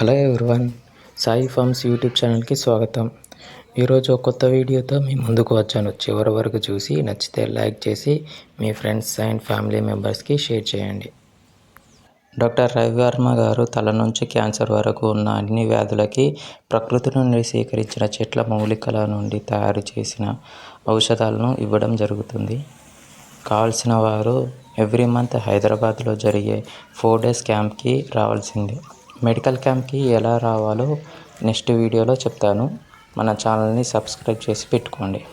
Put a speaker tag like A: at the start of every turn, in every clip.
A: Hello everyone Sai farms YouTube ఛానల్కి స్వాగతం. ఈరోజు ఒక కొత్త వీడియోతో మీ ముందుకు వచ్చాను. చివరి వరకు చూసి నచ్చితే లైక్ చేసి మీ ఫ్రెండ్స్ అండ్ ఫ్యామిలీ మెంబర్స్కి షేర్ చేయండి. డాక్టర్ రవివర్మ గారు తల నుంచి క్యాన్సర్ వరకు ఉన్న అన్ని వ్యాధులకి ప్రకృతి నుండి సేకరించిన చెట్ల మూలికల నుండి తయారు చేసిన ఔషధాలను ఇవ్వడం జరుగుతుంది. కావాల్సిన వారు ఎవ్రీ మంత్ హైదరాబాద్లో జరిగే ఫోర్ డేస్ క్యాంప్కి రావాల్సిందే. మెడికల్ క్యాంప్కి ఎలా రావాలో నెక్స్ట్ వీడియోలో చెప్తాను. మన ఛానల్ని సబ్స్క్రైబ్ చేసి పెట్టుకోండి.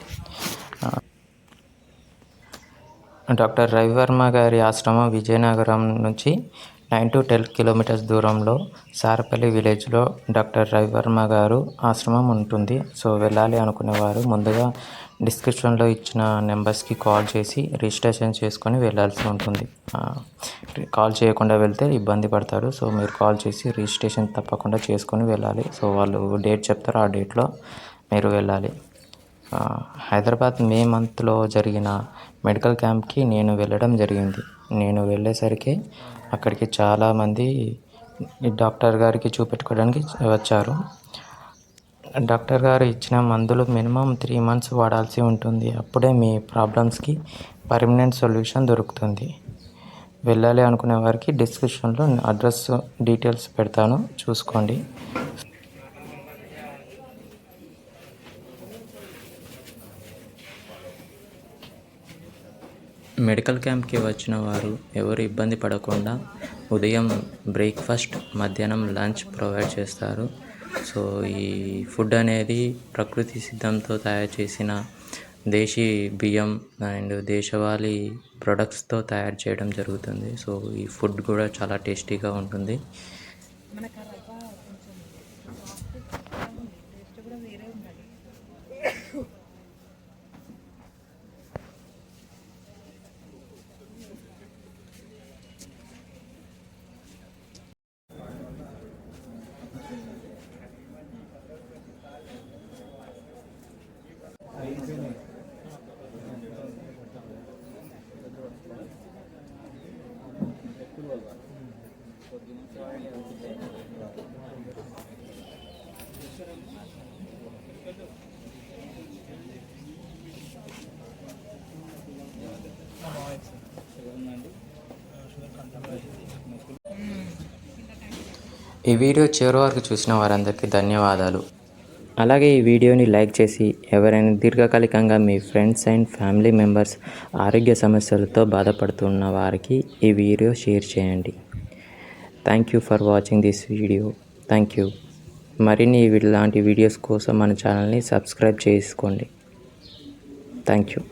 A: డాక్టర్ రవివర్మ గారి ఆశ్రమం విజయనగరం నుంచి నైన్ టు టెన్ కిలోమీటర్స్ దూరంలో సారపల్లి విలేజ్లో డాక్టర్ రవివర్మ గారు ఆశ్రమం ఉంటుంది. సో వెళ్ళాలి అనుకునేవారు. ముందుగా డిస్క్రిప్షన్లో ఇచ్చిన నెంబర్స్కి కాల్ చేసి రిజిస్ట్రేషన్ చేసుకొని వెళ్ళాల్సి ఉంటుంది. కాల్ చేయకుండా వెళ్తే ఇబ్బంది పడతారు. సో మీరు కాల్ చేసి రిజిస్ట్రేషన్ తప్పకుండా చేసుకొని వెళ్ళాలి. సో వాళ్ళు డేట్ చెప్తారు. ఆ డేట్లో మీరు వెళ్ళాలి. హైదరాబాద్ మే మంత్లో జరిగిన మెడికల్ క్యాంప్కి నేను వెళ్ళడం జరిగింది. నేను వెళ్ళేసరికి అక్కడికి చాలామంది డాక్టర్ గారికి చూపెట్టుకోవడానికి వచ్చారు. డాక్టర్ గారు ఇచ్చిన మందులు మినిమం త్రీ మంత్స్ వాడాల్సి ఉంటుంది. అప్పుడే మీ ప్రాబ్లమ్స్కి పర్మనెంట్ సొల్యూషన్ దొరుకుతుంది. వెళ్ళాలి అనుకునే వారికి డిస్క్రిప్షన్లో అడ్రస్ డీటెయిల్స్ పెడతాను. చూసుకోండి. మెడికల్ క్యాంప్కి వచ్చిన వారు ఎవరు ఇబ్బంది పడకుండా ఉదయం బ్రేక్ఫాస్ట్ మధ్యాహ్నం లంచ్ ప్రొవైడ్ చేస్తారు. సో ఈ ఫుడ్ అనేది ప్రకృతి సిద్ధంతో తయారు చేసిన దేశీ బియ్యం అండ్ దేశవాళీ ప్రొడక్ట్స్తో తయారు చేయడం జరుగుతుంది. సో ఈ ఫుడ్ కూడా చాలా టేస్టీగా ఉంటుంది. ఈ వీడియో చివరి వరకు చూసిన వారందరికీ ధన్యవాదాలు. అలాగే ఈ వీడియోని లైక్ చేసి ఎవరైనా దీర్ఘకాలికంగా మీ ఫ్రెండ్స్ అండ్ ఫ్యామిలీ మెంబర్స్ ఆరోగ్య సమస్యలతో బాధపడుతున్న వారికి ఈ వీడియో షేర్ చేయండి. Thank you for watching this video. Thank you. మరిన్ని ఇలాంటి వీడియోస్ కోసం మన ఛానల్ని సబ్స్క్రైబ్ చేసుకోండి. Thank you.